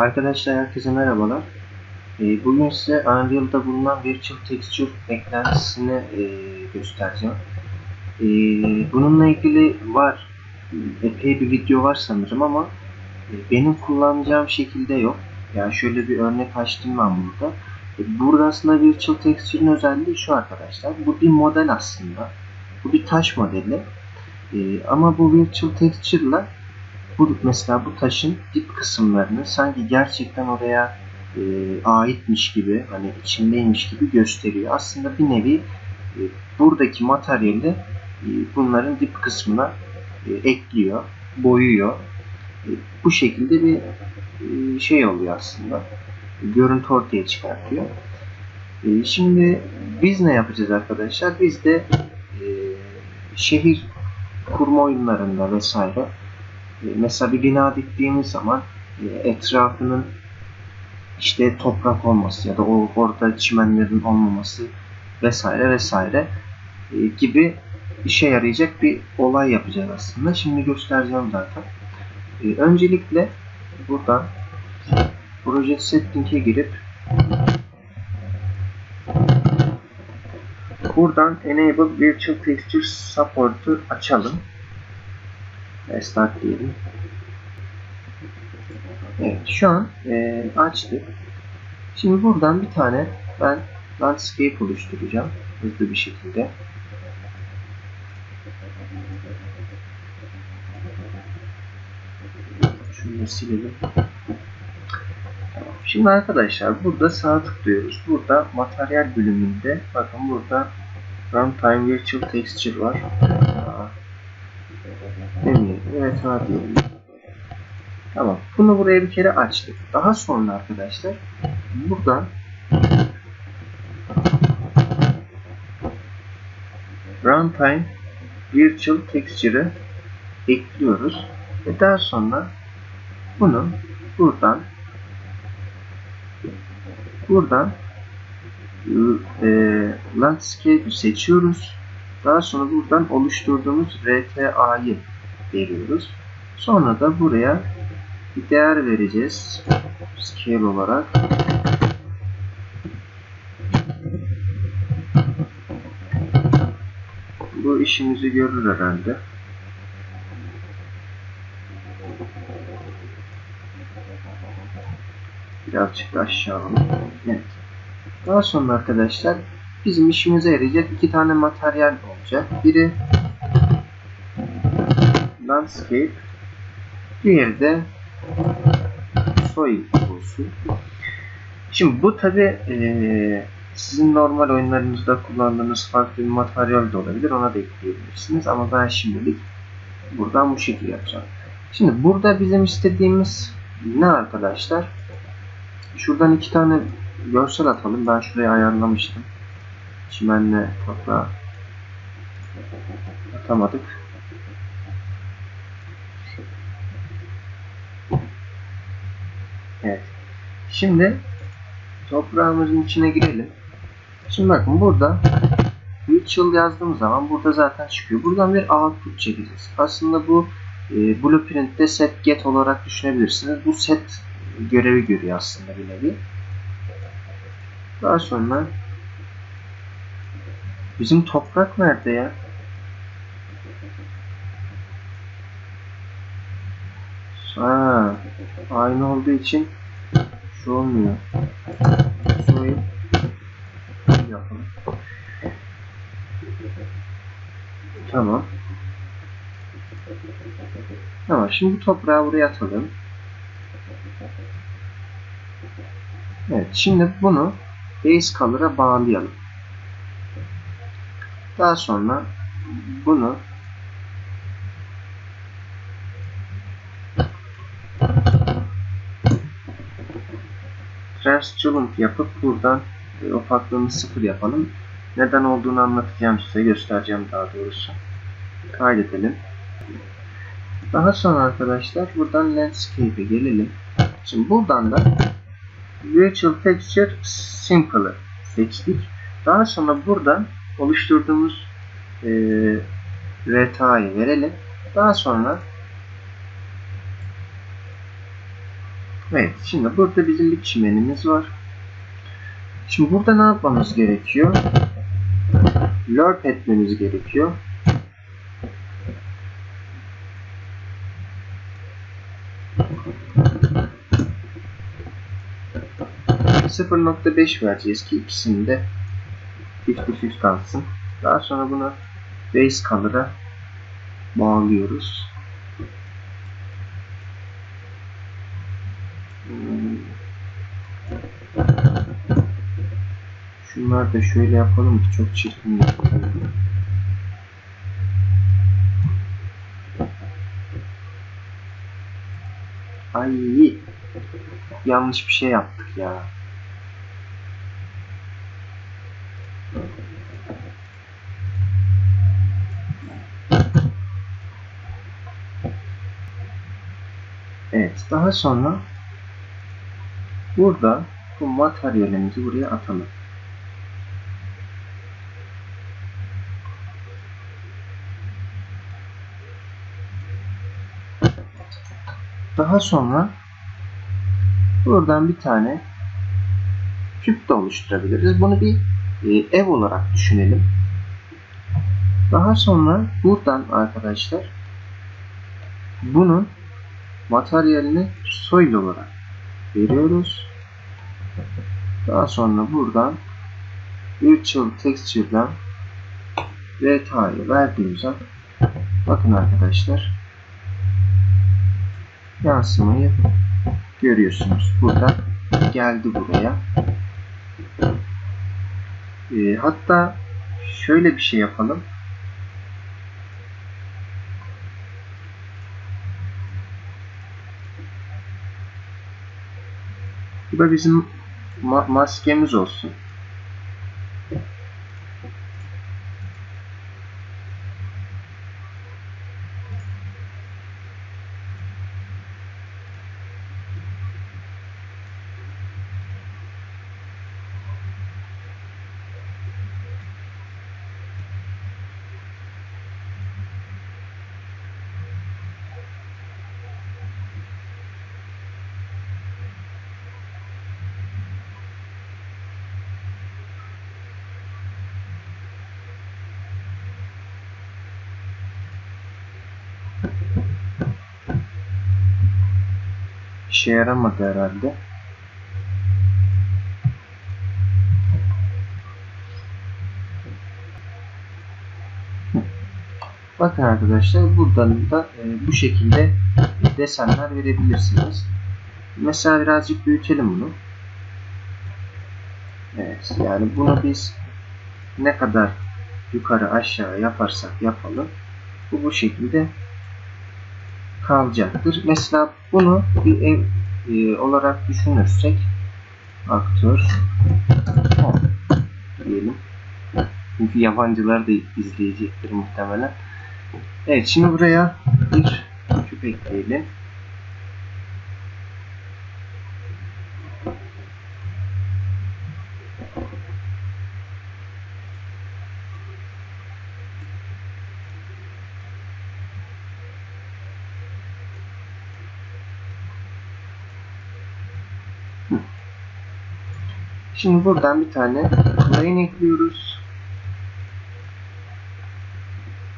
Arkadaşlar herkese merhabalar. Ee, Bugün size Unreal'da bulunan Virtual Texture eklentisini e, göstereceğim. Ee, Bununla ilgili var, epey bir video var sanırım ama e, benim kullanacağım şekilde yok. Yani şöyle bir örnek açtım ben burada. E, Burada aslında Virtual Texture'ın özelliği şu arkadaşlar. Bu bir model aslında. Bu bir taş modeli. Ama bu Virtual Texture'la bu mesela bu taşın dip kısımlarını sanki gerçekten oraya e, aitmiş gibi hani içindeymiş gibi gösteriyor. Aslında bir nevi e, buradaki materyali e, bunların dip kısmına e, ekliyor, boyuyor. E, bu şekilde bir e, şey oluyor aslında. Görüntü ortaya çıkartıyor. E, şimdi biz ne yapacağız arkadaşlar? Biz de e, şehir kurma oyunlarında vesaire mesela bir bina diktiğimiz zaman e, etrafının işte toprak olması ya da orada çimenlerin olmaması vesaire vesaire e, gibi işe yarayacak bir olay yapacağız aslında. Şimdi göstereceğim zaten. Öncelikle buradan Project Setting'e girip buradan Enable Virtual Texture Support'u açalım. Start diyelim. Evet şu an e, açtık. Şimdi buradan bir tane ben landscape oluşturacağım hızlı bir şekilde. Şunu da silelim. Şimdi arkadaşlar burada sağ tıklıyoruz. Burada materyal bölümünde bakın burada Runtime Virtual Texture var. Demeyelim. Evet diyelim. Tamam. Bunu buraya bir kere açtık. Daha sonra arkadaşlar buradan Runtime Virtual Texture'ı ekliyoruz. Ve daha sonra bunu buradan buradan e, Landscape'i seçiyoruz. Daha sonra buradan oluşturduğumuz RTA'yı veriyoruz. Sonra da buraya bir değer vereceğiz. Scale olarak. Bu işimizi görür herhalde. Birazcık aşağı alalım. Evet. Daha sonra arkadaşlar bizim işimize yarayacak iki tane materyal olacak. Biri landscape diğeri de soil olsun. Şimdi bu tabi e, sizin normal oyunlarınızda kullandığınız farklı bir materyal de olabilir. Ona da ekleyebilirsiniz. Ama ben şimdilik buradan bu şekilde yapacağım. Şimdi burada bizim istediğimiz ne arkadaşlar? Şuradan iki tane görsel atalım. Ben şuraya ayarlamıştım. Çimenle toprağa atamadık. Evet. Şimdi toprağımızın içine girelim. Şimdi bakın burada virtual yazdığım zaman burada zaten çıkıyor. Buradan bir output çekeceğiz. Aslında bu e, blueprint'te set get olarak düşünebilirsiniz. Bu set görevi görüyor aslında bir nevi. Daha sonra bizim toprak nerede ya? Ha, aynı olduğu için şu olmuyor. Soyun yapalım. Tamam. Tamam. Şimdi bu toprağı buraya atalım. Evet. Şimdi bunu base color'a bağlayalım. Daha sonra bunu Transculent yapıp buradan e, opaklığını sıfır yapalım. Neden olduğunu anlatacağım size, göstereceğim daha doğrusu. Kaydedelim. Daha sonra arkadaşlar buradan Landscape'e gelelim. Şimdi buradan da Virtual Texture Simple'ı seçtik. Daha sonra buradan oluşturduğumuz e, RTA'yı verelim. Daha sonra Evet, şimdi burada bizim bir çimenimiz var. Şimdi burada ne yapmamız gerekiyor? Lurp etmemiz gerekiyor. .5 vereceğiz ki ikisinde 50-50 kalsın. Daha sonra bunu base color'a bağlıyoruz. Şunlar da şöyle yapalım ki çok çirkin. Ay yanlış bir şey yaptık ya. Evet, daha sonra burada bu materyalimizi buraya atalım. Daha sonra buradan bir tane küp de oluşturabiliriz. Bunu bir e, ev olarak düşünelim. Daha sonra buradan arkadaşlar bunun materyalini soil olarak veriyoruz. Daha sonra buradan virtual texture'dan reta'yı verdiğimizde bakın arkadaşlar yansımayı görüyorsunuz. Burada geldi buraya. E, hatta şöyle bir şey yapalım. Bu da bizim ma maskemiz olsun. İşe yaramadı herhalde. Bakın arkadaşlar buradan da e, bu şekilde desenler verebilirsiniz. Mesela birazcık büyütelim bunu. Evet yani bunu biz ne kadar yukarı aşağı yaparsak yapalım bu bu şekilde kalacaktır. Mesela bunu bir ev e, olarak düşünürsek aktör diyelim. Çünkü yabancılar da izleyecektir muhtemelen. Evet şimdi buraya bir küp ekleyelim. Şimdi buradan bir tane plane ekliyoruz.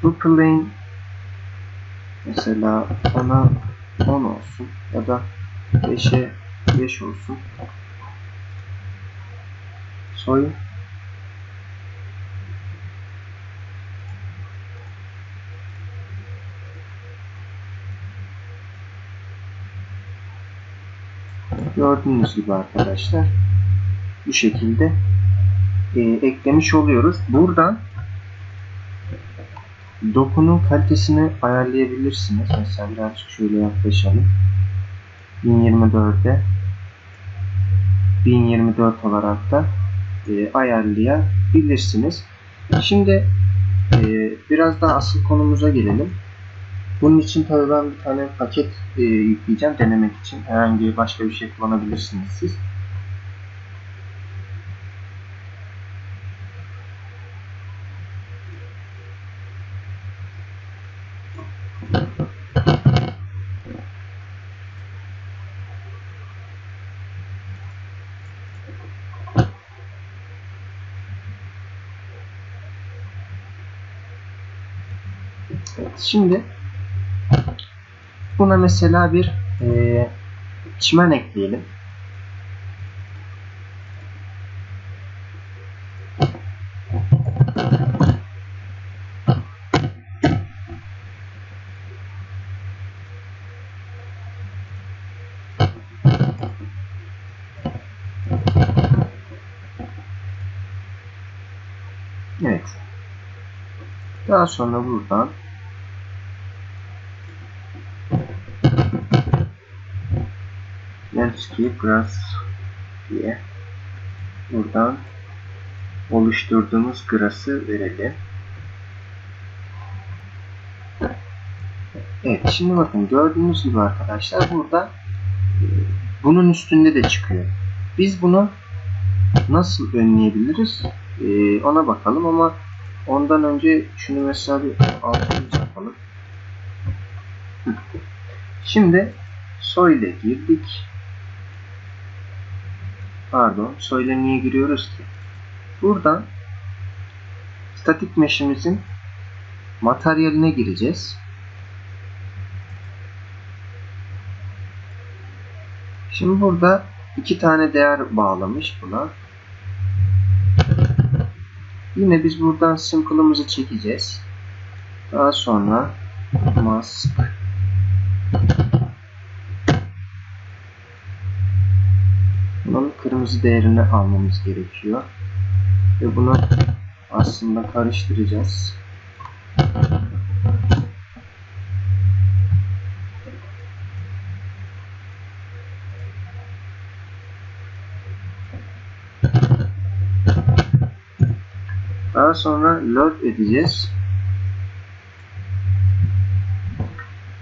Bu plane mesela ona 10 olsun ya da 5'e 5 olsun. Soy Gördüğünüz gibi arkadaşlar bu şekilde e, eklemiş oluyoruz. Buradan dokunun kalitesini ayarlayabilirsiniz. Mesela birazcık şöyle yaklaşalım. 1024'e 1024 olarak da e, ayarlayabilirsiniz. Şimdi e, biraz daha asıl konumuza gelelim. Bunun için tabii ben bir tane paket e, yükleyeceğim denemek için. Herhangi başka bir şey kullanabilirsiniz siz. Evet, şimdi buna mesela bir e, çimen ekleyelim. Evet. Daha sonra buradan Landscape Grass diye buradan oluşturduğumuz grası verelim. Evet şimdi bakın gördüğünüz gibi arkadaşlar burada e, bunun üstünde de çıkıyor. Biz bunu nasıl önleyebiliriz? Ee, ona bakalım ama ondan önce şunu mesela bir altını yapalım. Şimdi soyle girdik. Pardon, soyle niye giriyoruz ki? Buradan statik mesh'imizin materyaline gireceğiz. Şimdi burada iki tane değer bağlamış buna. Yine biz buradan simple'ımızı çekeceğiz. Daha sonra mask kırmızı değerini almamız gerekiyor. Ve bunu aslında karıştıracağız. Daha sonra load edeceğiz.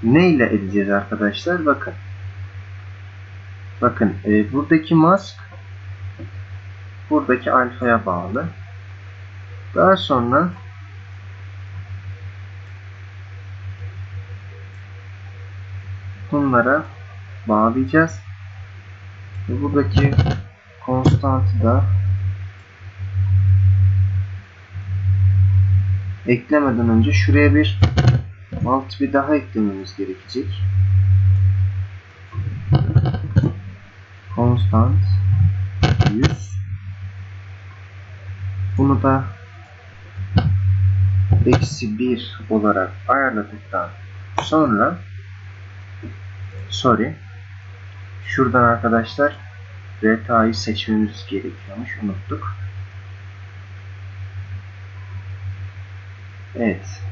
Ne ile edeceğiz arkadaşlar? Bakın. Bakın e, buradaki mask buradaki alfaya bağlı. Daha sonra bunlara bağlayacağız. Ve buradaki konstantı da eklemeden önce şuraya bir bir daha eklememiz gerekecek. Constant 100 bunu da eksi 1 olarak ayarladıktan sonra sorry şuradan arkadaşlar reta'yı seçmemiz gerekiyormuş unuttuk. Evet.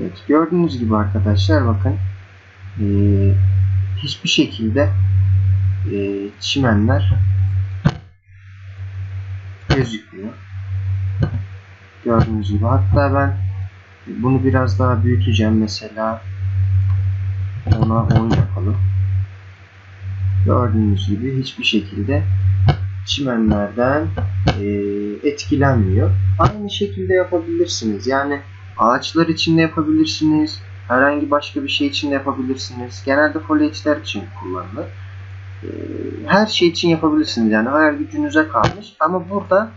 Evet gördüğünüz gibi arkadaşlar bakın e, hiçbir şekilde e, çimenler gözükmüyor. Gördüğünüz gibi hatta ben bunu biraz daha büyüteceğim mesela ona 10 yapalım. Gördüğünüz gibi hiçbir şekilde çimenlerden e, etkilenmiyor. Aynı şekilde yapabilirsiniz. Yani ağaçlar için de yapabilirsiniz. Herhangi başka bir şey için de yapabilirsiniz. Genelde foliage'ler için kullanılır. E, her şey için yapabilirsiniz. Yani hayal gücünüze kalmış. Ama burada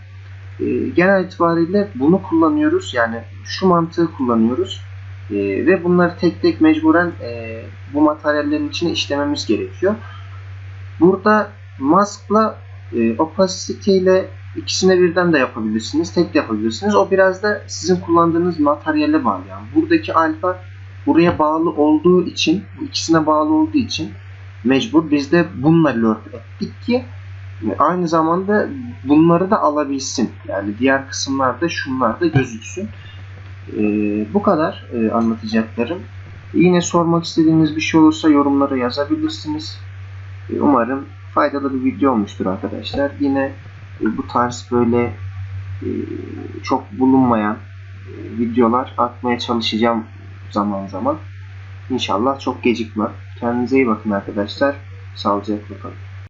e, genel itibariyle bunu kullanıyoruz. Yani şu mantığı kullanıyoruz. E, ve bunları tek tek mecburen e, bu materyallerin içine işlememiz gerekiyor. Burada maskla e, opacity ile ikisine birden de yapabilirsiniz. Tek de yapabilirsiniz. O biraz da sizin kullandığınız materyale bağlı. Yani buradaki alfa buraya bağlı olduğu için, bu ikisine bağlı olduğu için mecbur biz de bununla lord ettik ki aynı zamanda bunları da alabilsin. Yani diğer kısımlarda şunlar da gözüksün. E, bu kadar e, anlatacaklarım. Yine sormak istediğiniz bir şey olursa yorumlara yazabilirsiniz. E, umarım faydalı bir video olmuştur arkadaşlar. Yine e, bu tarz böyle e, çok bulunmayan e, videolar atmaya çalışacağım zaman zaman. İnşallah çok gecikmem. Kendinize iyi bakın arkadaşlar. Sağlıcakla kalın.